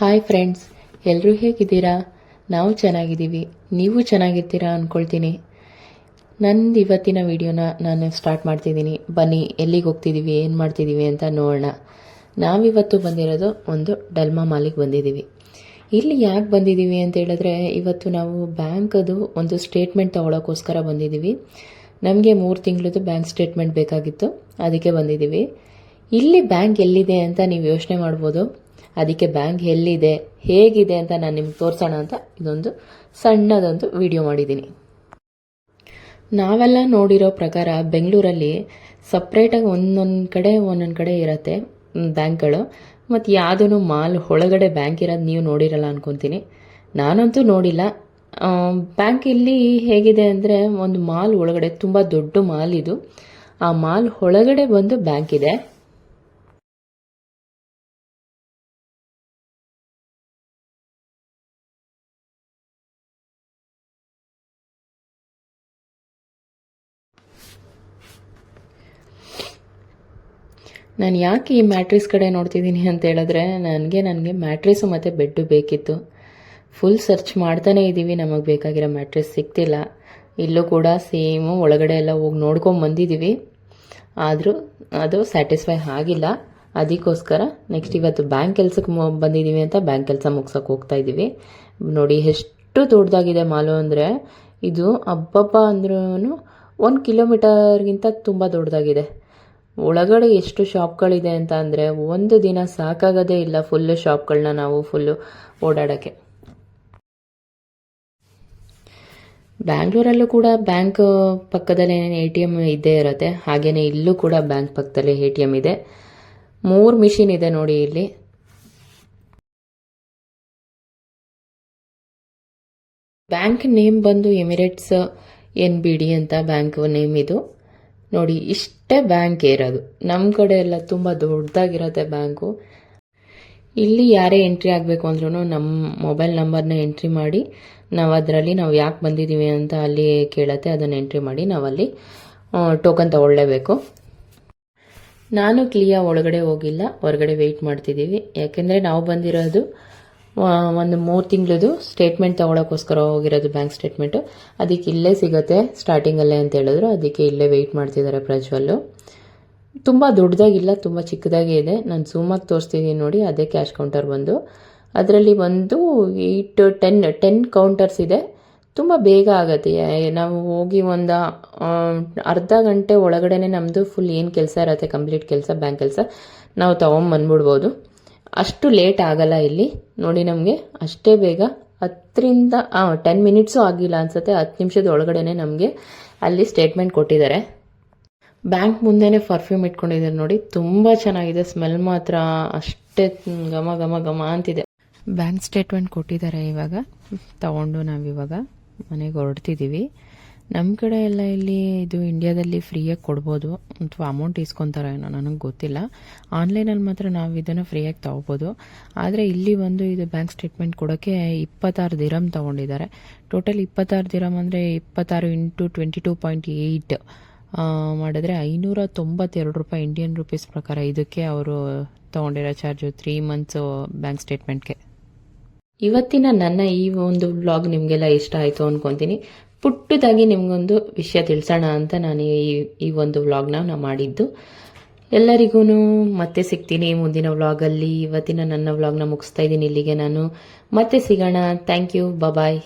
Hi friends ಎಲ್ಲರೂ ಹೇಗಿದ್ದೀರಾ? ನಾವು ಚೆನ್ನಾಗಿದ್ದೀವಿ. ನೀವು ಚೆನ್ನಾಗಿರ್ತೀರಾ ಅಂದ್ಕೊಳ್ತೀನಿ ನಂದು ಇವತ್ತಿನ ವಿಡಿಯೋನ ನಾನು ಸ್ಟಾರ್ಟ್ ಮಾಡ್ತಿದ್ದೀನಿ. ಬನ್ನಿ, ಎಲ್ಲಿಗೆ ಹೋಗ್ತಿದ್ದೀವಿ, ಏನು ಮಾಡ್ತಿದ್ದೀವಿ ಅಂತ ನೋಡೋಣ. ನಾವಿವತ್ತು ಬಂದಿರೋದು ಒಂದು ಡಲ್ಮಾ ಮಾಲಿಗೆ ಬಂದಿದ್ದೀವಿ. ಇಲ್ಲಿ ಯಾಕೆ ಬಂದಿದ್ದೀವಿ ಅಂತ ಹೇಳಿದ್ರೆ, ಇವತ್ತು ನಾವು ಬ್ಯಾಂಕದು ಒಂದು ಸ್ಟೇಟ್ಮೆಂಟ್ ತೊಗೊಳೋಕ್ಕೋಸ್ಕರ ಬಂದಿದ್ದೀವಿ. ನಮಗೆ ಮೂರು ತಿಂಗಳದ್ದು ಬ್ಯಾಂಕ್ ಸ್ಟೇಟ್ಮೆಂಟ್ ಬೇಕಾಗಿತ್ತು. ಅದಕ್ಕೆ ಬಂದಿದ್ದೀವಿ. ಇಲ್ಲಿ ಬ್ಯಾಂಕ್ ಎಲ್ಲಿದೆ ಅಂತ ನೀವು ಯೋಚನೆ ಮಾಡ್ಬೋದು. ಅದಕ್ಕೆ ಬ್ಯಾಂಕ್ ಎಲ್ಲಿದೆ, ಹೇಗಿದೆ ಅಂತ ನಾನು ನಿಮ್ಗೆ ತೋರಿಸೋಣ ಅಂತ ಇದೊಂದು ಸಣ್ಣದೊಂದು ವಿಡಿಯೋ ಮಾಡಿದ್ದೀನಿ ನಾವೆಲ್ಲ ನೋಡಿರೋ ಪ್ರಕಾರ ಬೆಂಗಳೂರಲ್ಲಿ ಸಪ್ರೇಟಾಗಿ ಒಂದೊಂದು ಕಡೆ ಒಂದೊಂದು ಕಡೆ ಇರತ್ತೆ ಬ್ಯಾಂಕ್ಗಳು. ಮತ್ತು ಯಾವುದೂ ಮಾಲ್ ಒಳಗಡೆ ಬ್ಯಾಂಕ್ ಇರೋದು ನೀವು ನೋಡಿರಲ್ಲ ಅನ್ಕೊತೀನಿ. ನಾನಂತೂ ನೋಡಿಲ್ಲ. ಬ್ಯಾಂಕ್ ಇಲ್ಲಿ ಹೇಗಿದೆ ಅಂದರೆ ಒಂದು ಮಾಲ್ ಒಳಗಡೆ ತುಂಬ ದೊಡ್ಡ ಮಾಲ್ ಇದು. ಆ ಮಾಲ್ ಒಳಗಡೆ ಬಂದು ಬ್ಯಾಂಕ್ ಇದೆ. ನಾನು ಯಾಕೆ ಈ ಮ್ಯಾಟ್ರಿಸ್ ಕಡೆ ನೋಡ್ತಿದ್ದೀನಿ ಅಂತ ಹೇಳಿದ್ರೆ, ನನಗೆ ನನಗೆ ಮ್ಯಾಟ್ರಿಸು ಮತ್ತು ಬೆಡ್ಡು ಬೇಕಿತ್ತು. ಫುಲ್ ಸರ್ಚ್ ಮಾಡ್ತಾನೇ ಇದ್ದೀವಿ ನಮಗೆ ಬೇಕಾಗಿರೋ ಮ್ಯಾಟ್ರಿಸ್ ಸಿಗ್ತಿಲ್ಲ. ಇಲ್ಲೂ ಕೂಡ ಸೇಮು ಒಳಗಡೆ ಎಲ್ಲ ಹೋಗಿ ನೋಡ್ಕೊಂಡು ಬಂದಿದ್ದೀವಿ ಆದರೂ ಅದು ಸ್ಯಾಟಿಸ್ಫೈ ಆಗಿಲ್ಲ. ಅದಕ್ಕೋಸ್ಕರ ನೆಕ್ಸ್ಟ್ ಇವತ್ತು ಬ್ಯಾಂಕ್ ಕೆಲಸಕ್ಕೆ ಬಂದಿದ್ದೀವಿ ಅಂತ ಬ್ಯಾಂಕ್ ಕೆಲಸ ಮುಗ್ಸೋಕೆ ಹೋಗ್ತಾ ಇದ್ದೀವಿ ನೋಡಿ ಎಷ್ಟು ದೊಡ್ಡದಾಗಿದೆ ಮಾಲು ಅಂದರೆ, ಇದು ಅಬ್ಬಬ್ಬ ಅಂದ್ರೂ ಒಂದು ಕಿಲೋಮೀಟರ್ಗಿಂತ ತುಂಬ ದೊಡ್ಡದಾಗಿದೆ. ಒಳಗಡೆ ಎಷ್ಟು ಶಾಪ್ಗಳಿದೆ ಅಂತ ಅಂದರೆ ಒಂದು ದಿನ ಸಾಕಾಗೋದೇ ಇಲ್ಲ ಫುಲ್ಲು ಶಾಪ್ಗಳನ್ನ ನಾವು ಫುಲ್ಲು ಓಡಾಡೋಕ್ಕೆ. ಬ್ಯಾಂಗ್ಳೂರಲ್ಲೂ ಕೂಡ ಬ್ಯಾಂಕ್ ಪಕ್ಕದಲ್ಲೇ ಎ ಟಿ ಎಂ ಇದ್ದೇ ಇರುತ್ತೆ. ಹಾಗೆಯೇ ಇಲ್ಲೂ ಕೂಡ ಬ್ಯಾಂಕ್ ಪಕ್ಕದಲ್ಲಿ ಎ ಟಿ ಎಂ ಇದೆ. ಮೂರು ಮಿಷಿನ್ ಇದೆ ನೋಡಿ ಇಲ್ಲಿ. ಬ್ಯಾಂಕ್ ನೇಮ್ ಬಂದು ಎಮಿರೇಟ್ಸ್ ಎನ್ ಬಿ ಡಿ ಅಂತ ಬ್ಯಾಂಕ್ ನೇಮ್ ಇದು. ನೋಡಿ, ಇಷ್ಟೇ ಬ್ಯಾಂಕ್ ಇರೋದು ನಮ್ಮ ಕಡೆ ಎಲ್ಲ ತುಂಬ ದೊಡ್ಡದಾಗಿರುತ್ತೆ ಬ್ಯಾಂಕು. ಇಲ್ಲಿ ಯಾರೇ ಎಂಟ್ರಿ ಆಗಬೇಕು ಅಂದ್ರೂ ನಮ್ಮ ಮೊಬೈಲ್ ನಂಬರ್ನ ಎಂಟ್ರಿ ಮಾಡಿ, ನಾವು ಅದರಲ್ಲಿ ನಾವು ಯಾಕೆ ಬಂದಿದ್ದೀವಿ ಅಂತ ಅಲ್ಲಿ ಕೇಳತ್ತೆ, ಅದನ್ನು ಎಂಟ್ರಿ ಮಾಡಿ ನಾವಲ್ಲಿ ಟೋಕನ್ ತಗೊಳ್ಳೇಬೇಕು. ನಾನು ಕ್ಲಿಯಾ ಒಳಗಡೆ ಹೋಗಿಲ್ಲ, ಹೊರಗಡೆ ವೆಯ್ಟ್ ಮಾಡ್ತಿದ್ದೀವಿ ಯಾಕೆಂದರೆ ನಾವು ಬಂದಿರೋದು ಒಂದು ಮೂರು ತಿಂಗಳದು ಸ್ಟೇಟ್ಮೆಂಟ್ ತೊಗೊಳಕ್ಕೋಸ್ಕರ ಹೋಗಿರೋದು ಬ್ಯಾಂಕ್ ಸ್ಟೇಟ್ಮೆಂಟು ಅದಕ್ಕೆ ಇಲ್ಲೇ ಸಿಗುತ್ತೆ ಸ್ಟಾರ್ಟಿಂಗಲ್ಲೇ ಅಂತ ಹೇಳಿದ್ರು. ಅದಕ್ಕೆ ಇಲ್ಲೇ ವೆಯ್ಟ್ ಮಾಡ್ತಿದ್ದಾರೆ ಪ್ರಜ್ವಲ್ಲು. ತುಂಬ ದೊಡ್ಡದಾಗಿಲ್ಲ ತುಂಬ ಚಿಕ್ಕದಾಗಿ ಇದೆ. ನಾನು ಝೂಮಾಗಿ ತೋರಿಸ್ತಿದ್ದೀನಿ ನೋಡಿ, ಅದೇ ಕ್ಯಾಶ್ ಕೌಂಟರ್ ಬಂದು. ಅದರಲ್ಲಿ ಒಂದು ಏಯ್ಟ್ ಟೆನ್ ಟೆನ್ ಕೌಂಟರ್ಸ್ ಇದೆ. ತುಂಬ ಬೇಗ ಆಗುತ್ತೆ. ನಾವು ಹೋಗಿ ಒಂದು ಅರ್ಧ ಗಂಟೆ ಒಳಗಡೆ ನಮ್ಮದು ಫುಲ್ ಏನು ಕೆಲಸ ಇರುತ್ತೆ ಕಂಪ್ಲೀಟ್ ಕೆಲಸ ಬ್ಯಾಂಕ್ ಕೆಲಸ, ನಾವು ತೊಗೊಂಬಂದ್ಬಿಡ್ಬೋದು. ಅಷ್ಟು ಲೇಟ್ ಆಗಲ್ಲ ಇಲ್ಲಿ. ನೋಡಿ ನಮಗೆ ಅಷ್ಟೇ ಬೇಗ ಹತ್ತರಿಂದ ಟೆನ್ ಮಿನಿಟ್ಸು ಆಗಿಲ್ಲ ಅನ್ಸುತ್ತೆ. ಹತ್ತು ನಿಮಿಷದ ಒಳಗಡೆನೆ ನಮಗೆ ಅಲ್ಲಿ ಸ್ಟೇಟ್ಮೆಂಟ್ ಕೊಟ್ಟಿದ್ದಾರೆ. ಬ್ಯಾಂಕ್ ಮುಂದೆನೇ ಪರ್ಫ್ಯೂಮ್ ಇಟ್ಕೊಂಡಿದ್ದಾರೆ ನೋಡಿ. ತುಂಬ ಚೆನ್ನಾಗಿದೆ. ಸ್ಮೆಲ್ ಮಾತ್ರ ಅಷ್ಟೇ ಘಮ ಘಮ ಘಮ ಅಂತಿದೆ. ಬ್ಯಾಂಕ್ ಸ್ಟೇಟ್ಮೆಂಟ್ ಕೊಟ್ಟಿದ್ದಾರೆ ಇವಾಗ. ತಗೊಂಡು ನಾವಿವಾಗ ಮನೆಗೆ ಹೊರಡ್ತಿದ್ದೀವಿ ನಮ್ಮ ಕಡೆ ಎಲ್ಲ ಇಲ್ಲಿ ಇದು ಇಂಡಿಯಾದಲ್ಲಿ ಫ್ರೀಯಾಗಿ ಕೊಡ್ಬೋದು. ಅಥವಾ ಅಮೌಂಟ್ ಇಸ್ಕೊತಾರೋ ಏನೋ ನನಗೆ ಗೊತ್ತಿಲ್ಲ. ಆನ್ಲೈನಲ್ಲಿ ಮಾತ್ರ ನಾವು ಇದನ್ನು ಫ್ರೀಯಾಗಿ ತೊಗೋಬೋದು. ಆದರೆ ಇಲ್ಲಿ ಒಂದು ಇದು ಬ್ಯಾಂಕ್ ಸ್ಟೇಟ್ಮೆಂಟ್ ಕೊಡೋಕ್ಕೆ ಇಪ್ಪತ್ತಾರು ದಿರಮ್ ತೊಗೊಂಡಿದ್ದಾರೆ. ಟೋಟಲ್ ಇಪ್ಪತ್ತಾರು ದಿರಮ್ ಅಂದರೆ ಇಪ್ಪತ್ತಾರು into twenty two point eight ಮಾಡಿದ್ರೆ ಐನೂರ ತೊಂಬತ್ತೆರಡು ರೂಪಾಯಿ ಇಂಡಿಯನ್ ರುಪೀಸ್ ಪ್ರಕಾರ ಇದಕ್ಕೆ ಅವರು ತೊಗೊಂಡಿರೋ ಚಾರ್ಜು ತ್ರೀ ಮಂತ್ಸು ಬ್ಯಾಂಕ್ ಸ್ಟೇಟ್ಮೆಂಟ್ಗೆ ಇವತ್ತಿನ ನನ್ನ ಈ ಒಂದು ಬ್ಲಾಗ್ ನಿಮಗೆಲ್ಲ ಇಷ್ಟ ಆಯಿತು ಅನ್ಕೊತೀನಿ. ಪುಟ್ಟದಾಗಿ ನಿಮಗೊಂದು ವಿಷಯ ತಿಳಿಸೋಣ ಅಂತ ನಾನು ಈ ಈ ಒಂದು ವ್ಲಾಗ್ನ ನಾನು ಮಾಡಿದ್ದು. ಎಲ್ಲರಿಗೂ ಮತ್ತೆ ಸಿಗ್ತೀನಿ ಮುಂದಿನ ವ್ಲಾಗಲ್ಲಿ ಇವತ್ತಿನ ನನ್ನ ವ್ಲಾಗ್ನ ಮುಗಿಸ್ತಾ ಇದ್ದೀನಿ ಇಲ್ಲಿಗೆ ನಾನು. ಮತ್ತೆ ಸಿಗೋಣ. Thank you bye